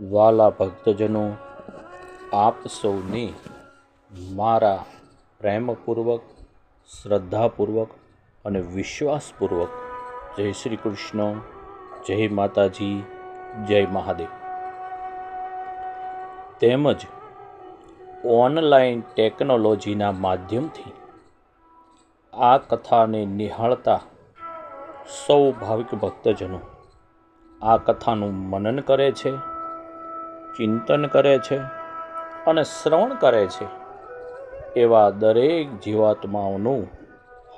વાલા ભક્તજનો, આપ સૌને મારા પ્રેમપૂર્વક, શ્રદ્ધાપૂર્વક અને વિશ્વાસપૂર્વક જય શ્રી કૃષ્ણ, જય માતાજી, જય મહાદેવ. તેમજ ઓનલાઈન ટેકનોલોજીના માધ્યમથી આ કથાને નિહાળતા સૌ ભાવિક ભક્તજનો આ કથાનું મનન કરે છે. ચિંતન કરે છે અને શ્રવણ કરે છે, એવા દરેક જીવાત્માઓનું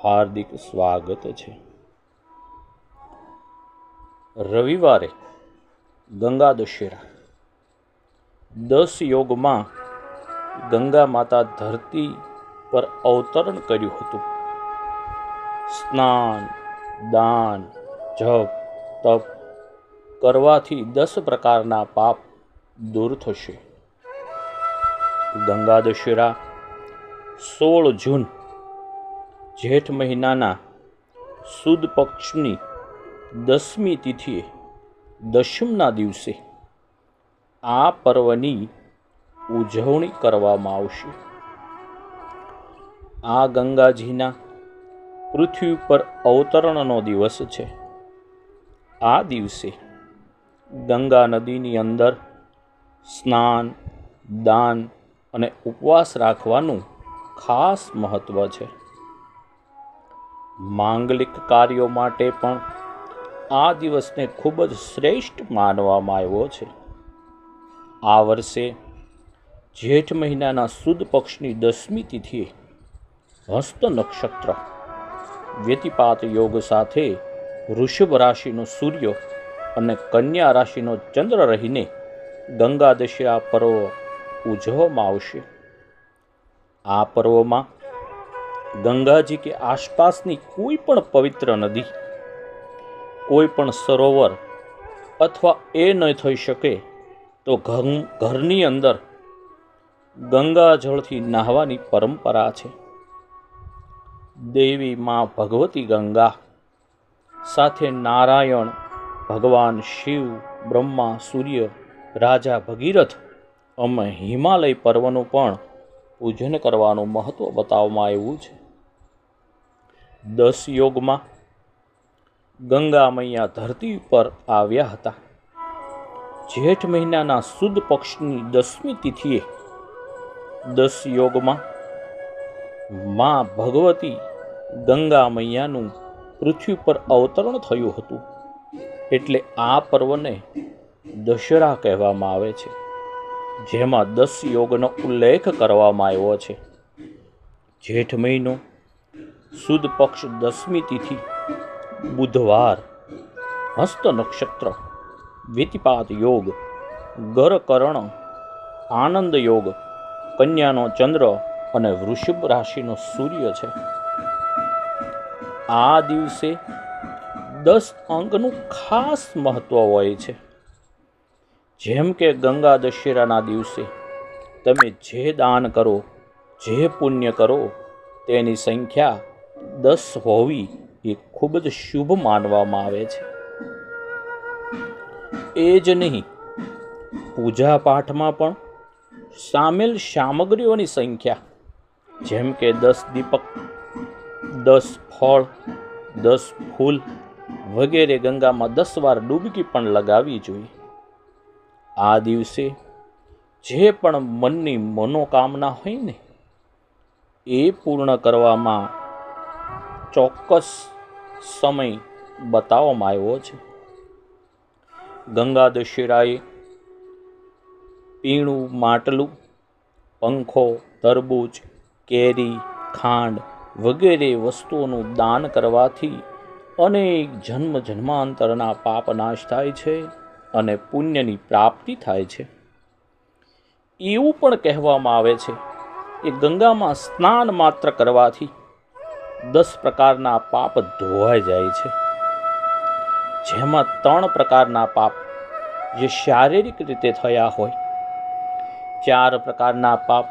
હાર્દિક સ્વાગત છે. રવિવારે ગંગા દશેરા. દસ યોગમાં ગંગા માતા ધરતી પર અવતરણ કર્યું હતું. સ્નાન, દાન, જપ, તપ કરવાથી દસ પ્રકારના પાપ દૂર થશે. ગંગા દશેરા સોળ જૂન, જેઠ મહિનાના સુદ પક્ષની દસમી તિથિએ, દશમના દિવસે આ પર્વની ઉજવણી કરવામાં આવશે. આ ગંગાજીના પૃથ્વી પર અવતરણનો દિવસ છે. આ દિવસે ગંગા નદીની અંદર સ્નાન, દાન અને ઉપવાસ રાખવાનું ખાસ મહત્વ છે. માંગલિક કાર્યો માટે પણ આ દિવસને ખૂબ જ શ્રેષ્ઠ માનવામાં આવ્યો છે. આ વર્ષે જેઠ મહિનાના સુદ પક્ષની દસમી તિથિએ હસ્ત નક્ષત્ર, વ્યતિપાત યોગ સાથે વૃષભ રાશિનો સૂર્ય અને કન્યા રાશિનો ચંદ્ર રહીને ગંગા દશેરા પર્વ ઉજવવામાં આવશે. આ પર્વમાં ગંગાજી કે આસપાસની કોઈ પણ પવિત્ર નદી, કોઈ પણ સરોવર અથવા એ ન થઈ શકે તો ઘરની અંદર ગંગા જળથી નાહવાની પરંપરા છે. દેવી માં ભગવતી ગંગા, સાથે નારાયણ, ભગવાન શિવ, બ્રહ્મા, સૂર્ય રાજા ભગીરથ અમે હિમાલય પર્વનું પણ પૂજન કરવાનું મહત્ત્વ બતાવવામાં આવ્યું છે. દસ યોગમાં ગંગા મૈયા ધરતી પર આવ્યા હતા. જેઠ મહિનાના સુદ પક્ષની દસમી તિથિએ દસ યોગમાં મા ભગવતી ગંગા મૈયાનું પૃથ્વી પર અવતરણ થયું હતું. એટલે આ પર્વને દશેરા કહેવામાં આવે છે. જેમાં દસ યોગનો ઉલ્લેખ કરવામાં આવ્યો છે. જેઠ મહિનો, સુદ પક્ષ દસમી તિથિ, બુધવાર, હસ્ત નક્ષત્ર, વિતિપાત યોગ, ગરકરણ, આનંદ યોગ, કન્યાનો ચંદ્ર અને વૃષભ રાશિનો સૂર્ય છે. આ દિવસે દસ અંકનું ખાસ મહત્વ હોય છે. જેમ કે ગંગા દશેરાના દિવસે તમે જે દાન કરો, જે પુણ્ય કરો, તેની સંખ્યા દસ હોવી એ ખૂબ જ શુભ માનવામાં આવે છે. એ જ નહીં, પૂજા પાઠમાં પણ સામેલ સામગ્રીઓની સંખ્યા, જેમ કે દસ દીપક, દસ ફળ, દસ ફૂલ વગેરે ગંગામાં દસ વાર ડૂબકી પણ લગાવવી જોઈએ. આ દિવસે જે પણ મનની મનોકામના હોય ને, એ પૂર્ણ કરવામાં ચોક્કસ સમય બતાવવામાં આવ્યો છે. ગંગા દશેરાએ પીણું, માટલું, પંખો, તરબૂચ, કેરી, ખાંડ વગેરે વસ્તુઓનું દાન કરવાથી અનેક જન્મ જન્માંતરના પાપ નાશ થાય છે. અને પુણ્યની પ્રાપ્તિ થાય છે. એવું પણ કહેવામાં આવે છે કે ગંગામાં સ્નાન માત્ર કરવાથી દસ પ્રકારના પાપ ધોવાઈ જાય છે. જેમાં ત્રણ પ્રકારના પાપ જે શારીરિક રીતે થયા હોય, ચાર પ્રકારના પાપ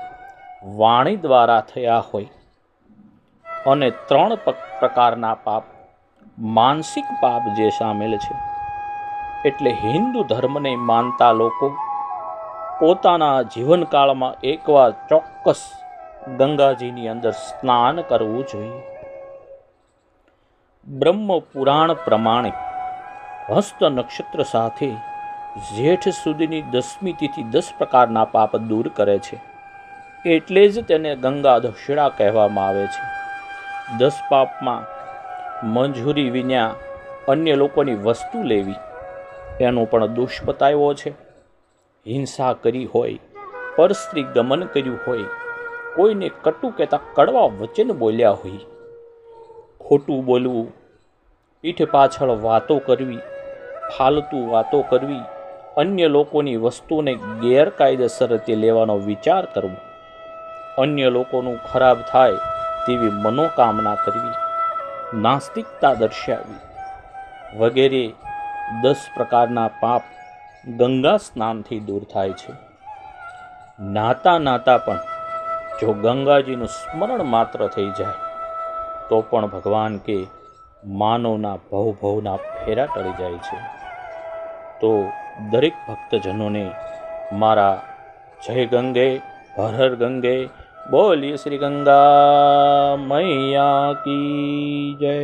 વાણી દ્વારા થયા હોય અને ત્રણ પ્રકારના પાપ માનસિક પાપ જે સામેલ છે. એટલે હિન્દુ ધર્મને માનતા લોકો પોતાના જીવનકાળમાં એકવાર ચોક્કસ ગંગાજીની અંદર સ્નાન કરવું જોઈએ. બ્રહ્મ પુરાણ પ્રમાણે હસ્ત નક્ષત્ર સાથે જેઠ સુધીની દસમી તિથિ દસ પ્રકારના પાપ દૂર કરે છે. એટલે જ તેને ગંગા દક્ષિણા કહેવામાં આવે છે. દસ પાપમાં મંજૂરી વિના અન્ય લોકોની વસ્તુ લેવી એનો પણ દોષ બતાવ્યો છે. હિંસા કરી હોય, પરસ્ત્રી ગમન કર્યું હોય, કોઈને કટુ કહેતા કડવા વચન બોલ્યા હોય. ખોટું બોલવું પીઠ પાછળ વાતો કરવી, ફાલતુ વાતો કરવી, અન્ય લોકોની વસ્તુને ગેરકાયદેસર રીતે લેવાનો વિચાર કરવો. અન્ય લોકોનું ખરાબ થાય તેવી મનોકામના કરવી, નાસ્તિકતા દર્શાવવી વગેરે દસ પ્રકારના પાપ ગંગા સ્નાનથી દૂર થાય છે. નાતા નાતા પણ જો ગંગાજીનું સ્મરણ માત્ર થઈ જાય, તો પણ ભગવાન કે માનવના ભવ ભવના ફેરા ટળી જાય છે. તો દરેક ભક્તજનોને મારા જય ગંગે હર ગંગે, બોલીએ શ્રી ગંગા મૈયા કી જય.